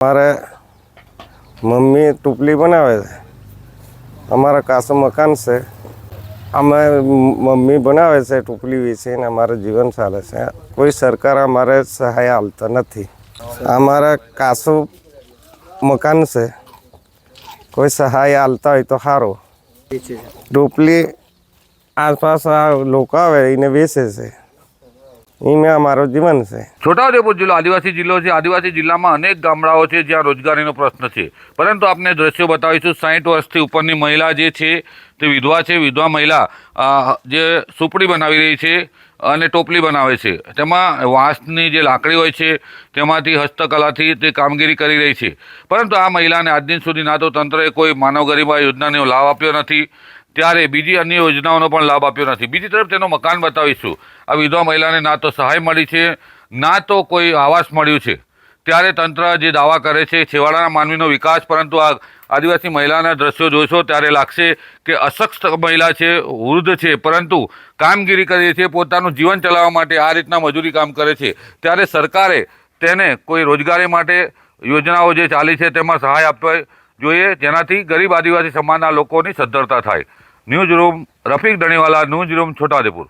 મારે મમ્મી ટુપલી બનાવે છે. અમારા કાસું મકાન છે. અમે મમ્મી બનાવે છે ટુપલી વેચીને અમારું જીવન ચાલે છે. કોઈ સરકાર અમારે સહાય આપતા નથી. અમારા કાસું મકાન છે. કોઈ સહાય આપતા હોય તો સારું. ટોપલી આસપાસ લોકો આવે એને વેચે છે. એમાં અમારું જીવન છે. છોટાઉદેપુર જિલ્લો આદિવાસી જિલ્લો છે. આદિવાસી જિલ્લામાં અનેક ગામડાઓ છે જ્યાં રોજગારીનો પ્રશ્ન છે. પરંતુ આપને દ્રશ્યો બતાવીશું. સાઠ વર્ષથી ઉપરની મહિલા જે છે, તે વિધવા છે. વિધવા મહિલા જે સુપડી બનાવી રહી છે અને ટોપલી બનાવે છે. તેમાં વાંસની જે લાકડી હોય છે, તેમાંથી હસ્તકલાથી તે કામગીરી કરી રહી છે. પરંતુ આ મહિલાને આજ દિન સુધી ના તો તંત્રએ કોઈ માનવ ગરિમા યોજનાનો લાભ આપ્યો નથી. ત્યારે બીજી અન્ય યોજનાઓનો પણ લાભ આપ્યો નથી. બીજી તરફ તેનું મકાન બતાવીશું. આ વિધવા મહિલાને ના તો સહાય મળી છે, ના તો કોઈ આવાસ મળ્યું છે. ત્યારે તંત્ર જે દાવા કરે છે, છેવાડાના માનવીનો વિકાસ, પરંતુ આ આદિવાસી મહિલાના દ્રશ્યો જોશો ત્યારે લાગશે કે અસક્ષ મહિલા છે, વૃદ્ધ છે, પરંતુ કામગીરી કરે છે, પોતાનું જીવન ચલાવવા માટે આ રીતના મજૂરી કામ કરે છે. ત્યારે સરકારે તેને કોઈ રોજગારી માટે યોજનાઓ જે ચાલી છે તેમાં સહાય આપવી જોઈએ, જેનાથી ગરીબ આદિવાસી સમાજના લોકોની સદ્ધરતા થાય. News room, Rafiq Daniwala news room, Chhota Udepur.